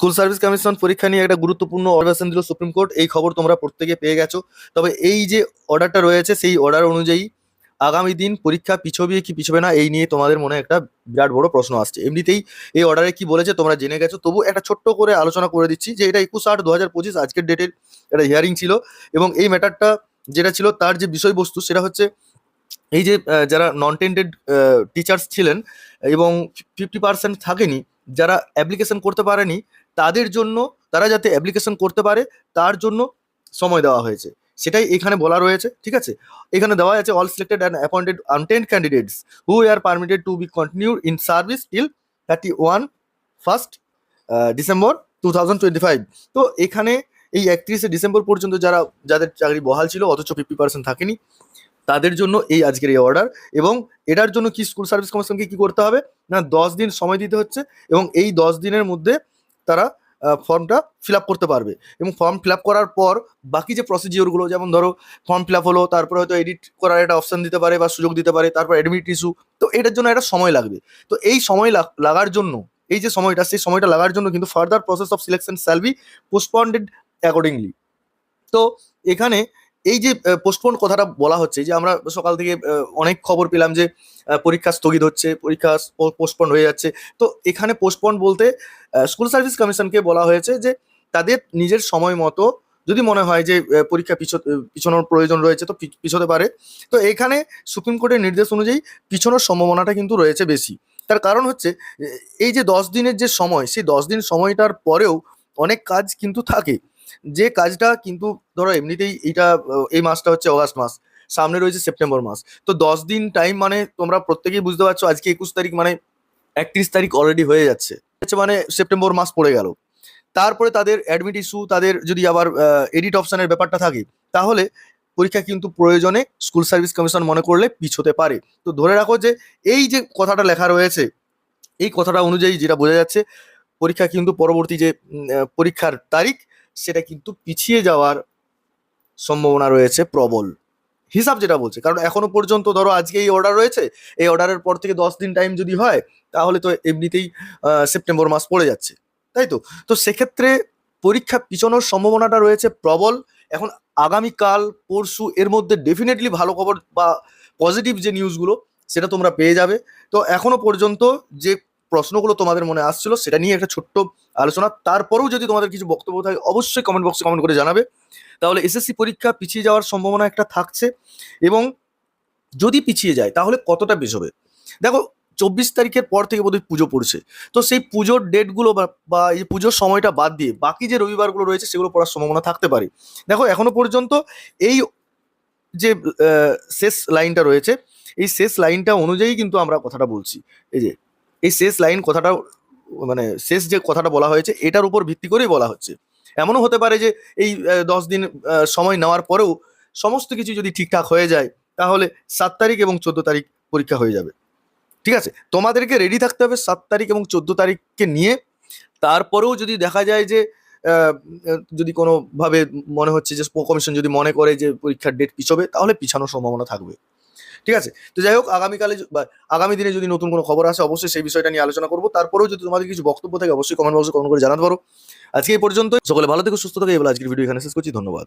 School service commission পরীক্ষা নিয়ে একটা গুরুত্বপূর্ণ অবজারভেশন দিল সুপ্রিম কোর্ট। এই খবর তোমরা প্রত্যেকে পেয়ে গেছো। তবে এই যে অর্ডারটা রয়েছে, সেই অর্ডার অনুযায়ী আগামী দিন পরীক্ষা পিছবে কি পিছবে না, এই নিয়ে তোমাদের মনে একটা বিরাট বড় প্রশ্ন আসছে। এমনিতেই এই অর্ডারে কি বলেছে তোমরা জেনে গেছো। তবু একটা ছোট্ট করে আলোচনা করে দিচ্ছি যে এটা একুশ আট দু হাজার পঁচিশ আজকের ডেটের একটা হিয়ারিং ছিল এবং এই ম্যাটারটা যেটা ছিল তার যে বিষয়বস্তু সেটা হচ্ছে এই যে যারা নন টেন্টেড টিচার্স ছিলেন এবং ফিফটি পার্সেন্ট থাকেনি যারা অ্যাপ্লিকেশন করতে পারেনি, তাদের জন্য, তারা যাতে অ্যাপ্লিকেশন করতে পারে, তার জন্য সময় দেওয়া হয়েছে। সেটাই এখানে বলা রয়েছে, ঠিক আছে? এখানে দেওয়া আছে all selected and appointed intent candidates who are permitted to be continue in service till thirty one first December two thousand twenty five তো এখানে এই একত্রিশে ডিসেম্বর পর্যন্ত যারা, যাদের চাকরি বহাল ছিল, অথচ ফিফটি পার্সেন্ট থাকেনি তাদের জন্য এই আজকের এই অর্ডার এবং এটার জন্য কি স্কুল সার্ভিস কমিশনকে কি করতে হবে? না, দশ দিন সময় দিতে হচ্ছে এবং এই দশ দিনের মধ্যে তারা ফর্মটা ফিল করতে পারবে এবং ফর্ম ফিল করার পর বাকি যে প্রসিজিওরগুলো যেমন ধরো ফর্ম ফিল হলো, তারপরে হয়তো এডিট করার একটা অপশন দিতে পারে বা সুযোগ দিতে পারে, তারপর অ্যাডমিট ইস্যু তো এটার জন্য একটা সময় লাগবে। তো এই সময় লাগার জন্য, এই যে সময়টা, সেই সময়টা লাগার জন্য কিন্তু further process of selection shall be postponed accordingly তো এখানে এই যে পোস্টপোন কথাটা বলা হচ্ছে যে, আমরা সকাল থেকে অনেক খবর পেলাম যে পরীক্ষা স্থগিত হচ্ছে, পরীক্ষা পোস্টপন্ড হয়ে যাচ্ছে। তো এখানে পোস্টপন্ড বলতে স্কুল সার্ভিস কমিশনকে বলা হয়েছে যে, তাদের নিজের সময় মতো যদি মনে হয় যে পরীক্ষা পিছ- পিছনোর প্রয়োজন রয়েছে, তো পিছোতে পারে। তো এখানে সুপ্রিম কোর্টের নির্দেশ অনুযায়ী পিছনোর সম্ভাবনাটা কিন্তু রয়েছে বেশি। তার কারণ হচ্ছে এই যে দশ দিনের যে সময়, সেই দশ দিন সময়টার পরেও অনেক কাজ কিন্তু থাকে। যে কাজটা কিন্তু ধরো এমনিতেই এটা এই মাসটা হচ্ছে অগাস্ট মাস, সামনে রয়েছে সেপ্টেম্বর মাস। তো দশ দিন টাইম মানে তোমরা প্রত্যেকেই বুঝতে পারছ আজকে একুশ তারিখ মানে একত্রিশ তারিখ অলরেডি হয়ে যাচ্ছে। মানে সেপ্টেম্বর মাস পড়ে গেল। তারপরে তাদের অ্যাডমিট ইস্যু তাদের যদি আবার এডিট অপশানের ব্যাপারটা থাকে, তাহলে পরীক্ষা কিন্তু প্রয়োজনে স্কুল সার্ভিস কমিশন মনে করলে পিছোতে পারে। তো ধরে রাখো যে এই যে কথাটা লেখা রয়েছে, এই কথাটা অনুযায়ী যেটা বোঝা যাচ্ছে, পরীক্ষা কিন্তু পরবর্তী যে পরীক্ষার তারিখ সেটা কিন্তু পিছিয়ে যাওয়ার সম্ভাবনা রয়েছে প্রবল। হিসাব যেটা বলছে, কারণ এখনও পর্যন্ত ধরো আজকে এই অর্ডার রয়েছে, এই অর্ডারের পর থেকে দশ দিন টাইম যদি হয়, তাহলে তো এমনিতেই সেপ্টেম্বর মাস পড়ে যাচ্ছে, তাই তো? তো সেক্ষেত্রে পরীক্ষা পিছনোর সম্ভাবনাটা রয়েছে প্রবল। এখন আগামীকাল, পরশু, এর মধ্যে ডেফিনেটলি ভালো খবর বা পজিটিভ যে নিউজগুলো সেটা তোমরা পেয়ে যাবে। তো এখনও পর্যন্ত যে প্রশ্নগুলো তোমাদের মনে আসছিল, সেটা নিয়ে একটা ছোট্ট আলোচনা। তারপরেও যদি তোমাদের কিছু বক্তব্য থাকে, অবশ্যই কমেন্ট বক্সে কমেন্ট করে জানাবে। তাহলে এসএসসি পরীক্ষা পিছিয়ে যাওয়ার সম্ভাবনা একটা থাকছে এবং যদি পিছিয়ে যায়, তাহলে কতটা বেশ হবে? দেখো, চব্বিশ তারিখের পর থেকে বোধহয় পুজো পড়ছে। তো সেই পুজোর ডেটগুলো বা- এই পুজোর সময়টা বাদ দিয়ে বাকি যে রবিবারগুলো রয়েছে, সেগুলো পড়ার সম্ভাবনা থাকতে পারে। দেখো, এখনও পর্যন্ত এই যে শেষ লাইনটা রয়েছে, এই শেষ লাইনটা অনুযায়ী কিন্তু আমরা কথাটা বলছি। এই যে এই শেষ লাইন কথাটা মানে শেষ যে কথাটা বলা হয়েছে, এটার উপর ভিত্তি করেই বলা হচ্ছে। এমনও হতে পারে যে এই দশ দিন সময় নেওয়ার পরেও সমস্ত কিছু যদি ঠিকঠাক হয়ে যায়, তাহলে সাত তারিখ এবং চোদ্দ তারিখ পরীক্ষা হয়ে যাবে। ঠিক আছে? তোমাদেরকে রেডি থাকতে হবে সাত তারিখ এবং চোদ্দ তারিখকে নিয়ে। তারপরেও যদি দেখা যায় যে যদি কোনোভাবে মনে হচ্ছে যে, কমিশন যদি মনে করে যে পরীক্ষার ডেট পিছবে, তাহলে পিছানোর সম্ভাবনা থাকবে। ঠিক আছে? তো যাই হোক, আগামীকালে আগামী দিনে যদি নতুন কোনো খবর আসে, অবশ্যই সেই বিষয়টা নিয়ে আলোচনা করব। তারপরেও যদি তোমাদের কিছু বক্তব্য থাকে, অবশ্যই কমেন্ট বক্সে কমেন্ট করে জানাতে পারো। আজকে এই পর্যন্ত সকলে ভালো থেকে, সুস্থ থাকে। এবার আজকের ভিডিও এখানে শেষ করছি। ধন্যবাদ।